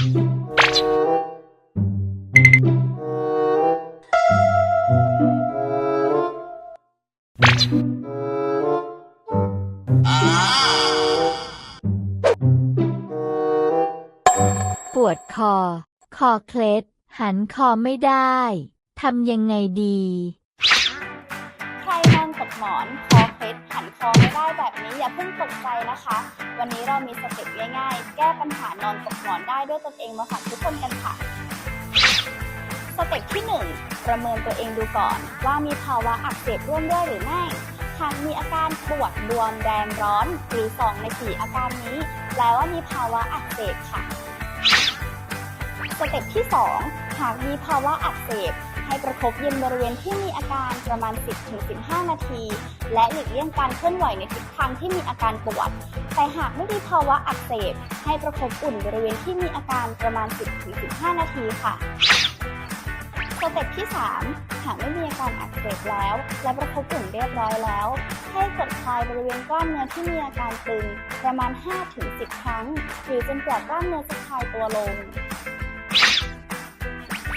ปวดคอ คอเคล็ด หันคอไม่ได้ ทำยังไงดี ใครนอนตกหมอน คอเคล็ดหัน คอไม่ได้แบบนี้อย่าเพิ่งตกใจนะคะ วันนี้เรามีสเต็ปง่ายๆ แก้ปัญหานอนตกหมอนได้ด้วยตนเองมาฝากทุกคนกันค่ะ สเต็ปที่ 1 ประเมินตัวเองดูก่อน ว่ามีภาวะอักเสบร่วมด้วยหรือไม่หากมีอาการปวดบวมแดงร้อน หรือ 2 ใน 4 อาการนี้แปลว่ามีภาวะอักเสบค่ะ สเต็ปที่ 2 หากมีภาวะอักเสบ ให้ประคบเย็นบริเวณที่มีอาการประมาณ 10-15 นาที และหลีกเลี่ยงการเคลื่อนไหวในทิศทางที่มีอาการปวด แต่หากไม่มีภาวะอักเสบ ให้ประคบอุ่นบริเวณที่มีอาการประมาณ 10-15 นาทีค่ะสเต็ปที่ 3 หากไม่มีอาการอักเสบแล้ว และประคบอุ่นเรียบร้อยแล้ว ให้กดคลายบริเวณกล้ามเนื้อที่มีอาการตึงประมาณ 5-10 ครั้ง หรือจนกว่ากล้ามเนื้อจะคลายตัวลง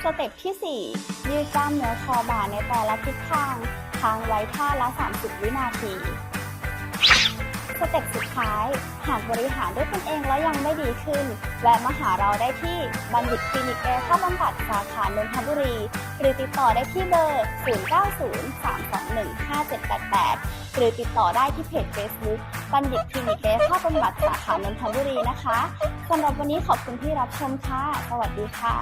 สเต็ปที่ 4 ยืดกล้ามเนื้อคอบ่าในแต่ละทิศทางค้างไว้ท่าละ 30 วินาที สเต็ปสุดท้าย หากบริหารด้วยตนเองแล้วยังไม่ดีขึ้น แวะมาหาเราได้ที่บัณฑิตคลินิกแอร์เข้าบำบัดสาขานนทบุรี หรือติดต่อได้ที่เบอร์ 0903215788 หรือติดต่อได้ที่เพจ Facebook บัณฑิตคลินิกแอร์เข้าบำบัดสาขานนทบุรีนะคะสำหรับวันนี้ขอบคุณที่รับชมค่ะ สวัสดีค่ะ